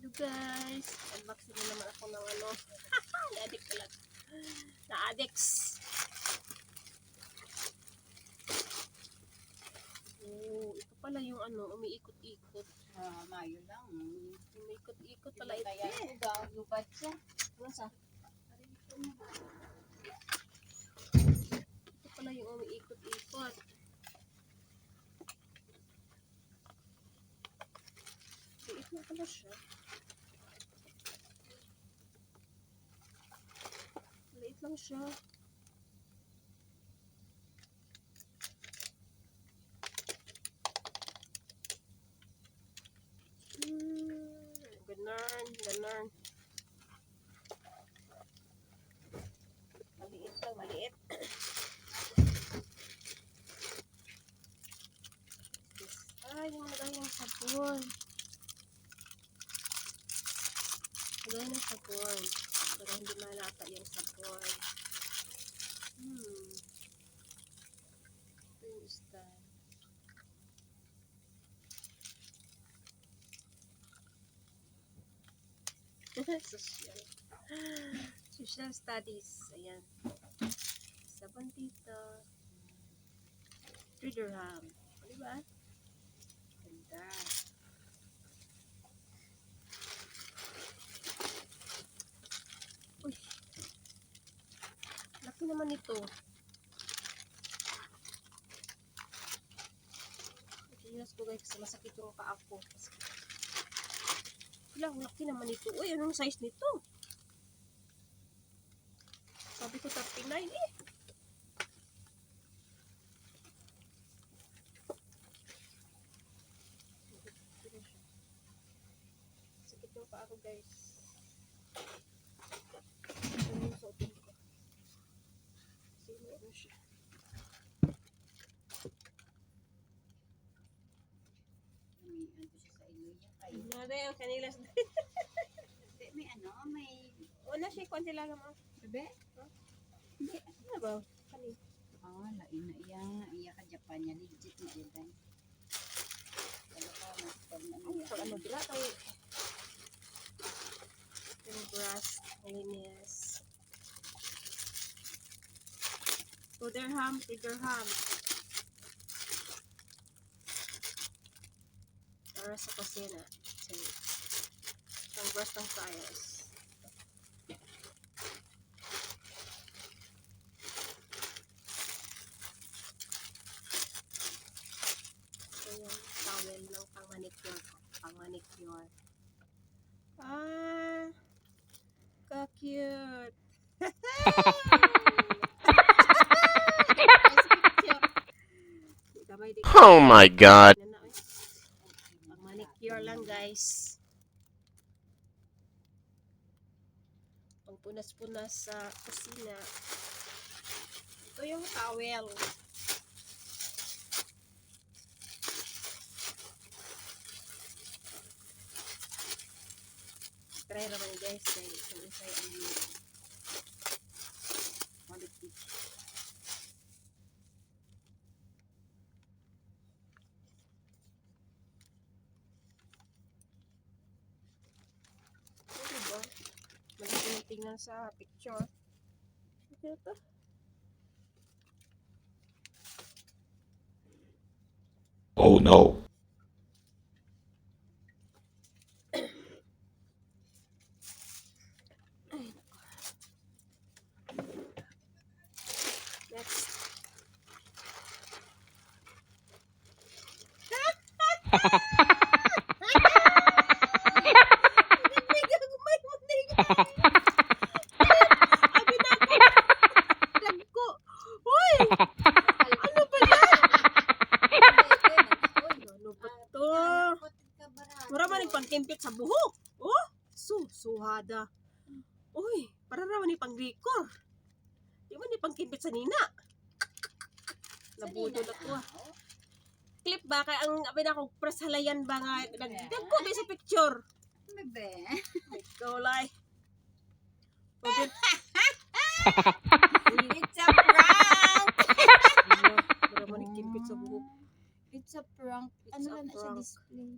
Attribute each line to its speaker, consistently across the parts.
Speaker 1: Hello guys, unboxing na naman ako ng ano. Na-addict pala. Na-addicts. Oh, ito pala yung ano, umiikot-ikot.
Speaker 2: Ah, mayo lang.
Speaker 1: Umiikot-ikot pala ito.
Speaker 2: Kaya daw, lubad siya.
Speaker 1: Nasa? Ito pala yung umiikot-ikot. Na pala siya. Lang siya. Hmm, ganon. Maliit lang, maliit. Ah, yung lagay ng sabon. Lagay ng sabon. Para hindi malata yung sabon. Hmm. Ito yung stand. Social. Social studies. Ayan. Sabon dito. 3 dirham. O, Diba? Ganda. Uy. Naman ito. Tinas ko guys, masakit yung paa ko. Wala, ang laki naman ito. Uy, anong size nito? Sabi ko 39 eh. Sakit yung paa ko guys. Ito yung suotin ko. Sino ano siya?
Speaker 2: Ano siya sa ilo niya. Ay,
Speaker 1: Nada yung kanilas.
Speaker 2: hindi, may ano, may...
Speaker 1: Wala siya kung sila naman.
Speaker 2: Sabi?
Speaker 1: Hindi. Ano ba? Kanin.
Speaker 2: Ah, lain na iya. Iya ka Japan niya. Legit na yun. dahil. Wala ka, mas pag
Speaker 1: Ay,
Speaker 2: yan.
Speaker 1: pag ano bila kay brush linis. Two dirham, three Para sa kusina. Sige. Ang brush ng tires. Ito yung towel ng pang-manicure ko. Pang-manicure. Ah, ka-cute.
Speaker 3: Oh my god.
Speaker 1: Manicure lang guys. Pang punas-punas sa kusina. Ito yung towel. Try naman guys kay kung isa ang quality. Ano diba? Magiging tingnan sa picture. Okay ito.
Speaker 3: Oh no.
Speaker 1: Next. Hoy! Ano ba yan? Ano ba to? Mura man yung pangkimpit sa buhok. Oh, su, suhada. Uy, para raman ni pangrikor. Di man ni pangkimpit sa nina. Nabudo na ko. ah. Clip ba? Kaya ang abin ako, press halayan ba nga. Nagdagko din sa picture.
Speaker 2: Bebe.
Speaker 1: Ikaw lai. Pwede.
Speaker 2: It's a prank!
Speaker 1: Mura man ni kimpit sa buhok.
Speaker 2: It's a prank.
Speaker 1: It's
Speaker 2: ano
Speaker 1: a
Speaker 2: lang na sa
Speaker 1: prank.
Speaker 2: display?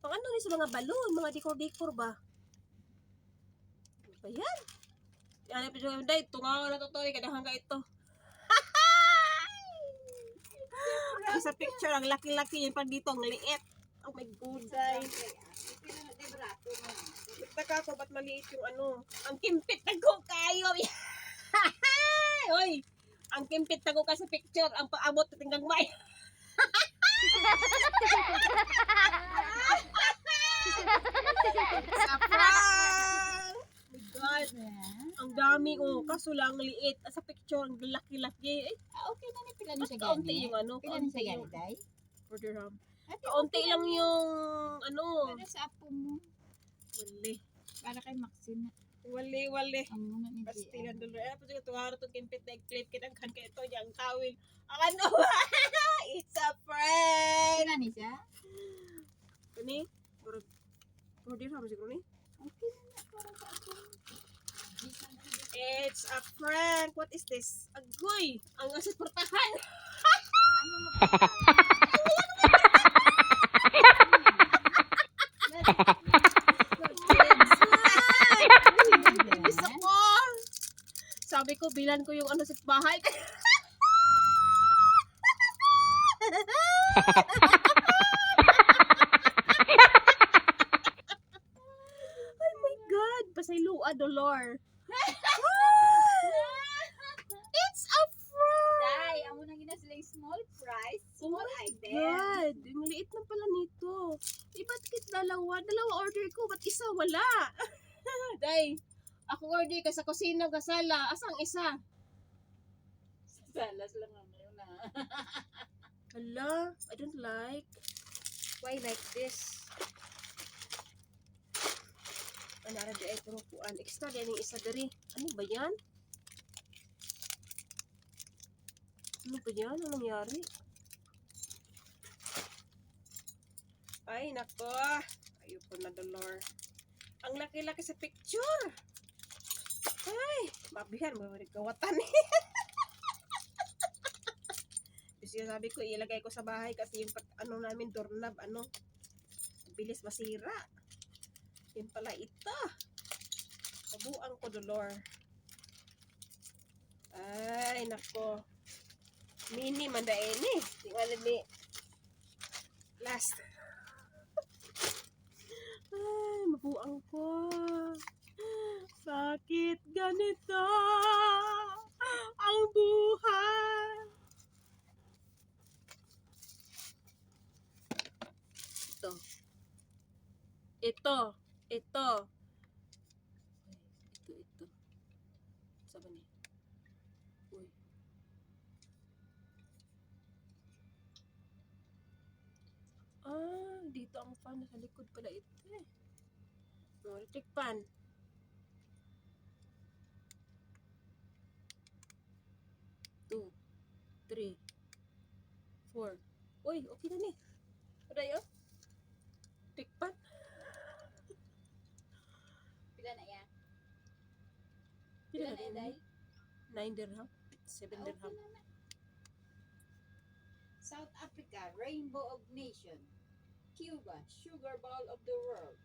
Speaker 1: Pang ano ni sa mga balon, mga dekor-dekor ba? Ano ba yan? Yan, ito yung day, tunga na to to, kada hangga ito. Sa picture, ang laki-laki yung pag dito, ang liit. Oh my god, day. Nagtaka ko, ba't maliit yung ano? Ang kimpit na ko kayo. Oy, ang kimpit na ko ka sa picture, ang paabot at hanggang may. Oh my God. Ang dami oh, kaso lang liit. Sa picture, ang laki-laki. Eh,
Speaker 2: Ah, okay na ni pila ni
Speaker 1: mas
Speaker 2: siya
Speaker 1: kaunti
Speaker 2: gani.
Speaker 1: yung ano,
Speaker 2: Pila ni
Speaker 1: kaunti
Speaker 2: siya
Speaker 1: yung
Speaker 2: gani, day?
Speaker 1: order ham.
Speaker 2: Ate,
Speaker 1: Kaunti
Speaker 2: okay
Speaker 1: lang yung, ano,
Speaker 2: Para sa apo mo.
Speaker 1: wali.
Speaker 2: Para kay Maxine.
Speaker 1: Wali, wali.
Speaker 2: Ang muna ni
Speaker 1: Pastilan
Speaker 2: JR.
Speaker 1: dulo. Eh, pati ito haro itong kimpit na clip kinagkan ka ito, yung tawil. Ang ano, it's a prank!
Speaker 2: Pila ni siya?
Speaker 1: Kani, puro, din ham siguro ni. It's a prank. What is this? Agoy! Ang asit portahan! Inis ako! Sabi ko, bilan ko yung ano sa bahay. oh my God! Pasaylua, Dolor. It's a prank!
Speaker 2: Day, amo nang gina silang small price. Small item.
Speaker 1: God, ang liit na pala nito. Eh, ba't kit dalawa? Dalawa order ko, ba't isa wala? Day, ako order ka sa kusina, gasala. Asang isa?
Speaker 2: Salas lang ang yun na.
Speaker 1: Hala, I don't like. Why like this? Ano ara di ay puro kuan. Extra din yung isa diri. Ano ba yan? Ano ba yan? Ano nangyari? Ay, nako. Ayoko na, Dolor. Ang laki-laki sa picture. Ay, mabihan mo rin kawatan eh. Kasi sabi ko, ilagay ko sa bahay kasi yung pag, ano namin, doorknob, ano, bilis masira. Yun pala ito. Kabuang ko, Dolor. Ay, nako. Mini mandain eh. Tingnan ni last. Ay, mabuang ko. Sakit ganito ang buhay. Ito. Ito. Ito. Ito, ito. Sa ba ni? Uy. Ah, dito ang fan. Nasa likod pala ito eh. Oh, electric fan. Two, three, four. Uy, okay na ni. Ano yun? Electric fan.
Speaker 2: Pila na yan?
Speaker 1: Pila
Speaker 2: Pila
Speaker 1: na
Speaker 2: na yan,
Speaker 1: yun?
Speaker 2: day?
Speaker 1: Nine dirham. Seven
Speaker 2: Okay
Speaker 1: dirham.
Speaker 2: na na. South Africa, Rainbow of Nation. Cuba, Sugar Bowl of the World.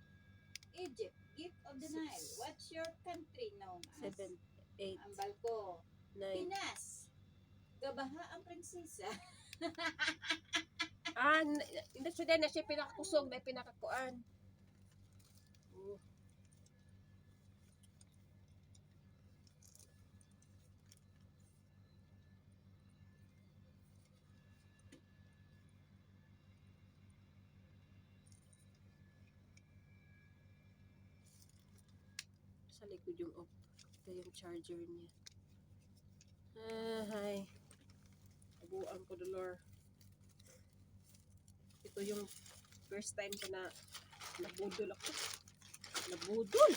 Speaker 2: Egypt, Gift of the. Nile. What's your country known as?
Speaker 1: Seven, eight,
Speaker 2: Ambal ko.
Speaker 1: nine.
Speaker 2: Pinas. Gabaha ang prinsesa.
Speaker 1: Ah, hindi siya din na siya pinakakusog, may pinakakuan. Oh. Sa likod yung off. Ito yung charger niya. Ah, hi. Abuan ko, Dolor ito yung first time ko na nabudol ako. Nabudol!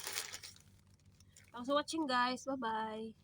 Speaker 1: Thanks for watching guys. Bye-bye.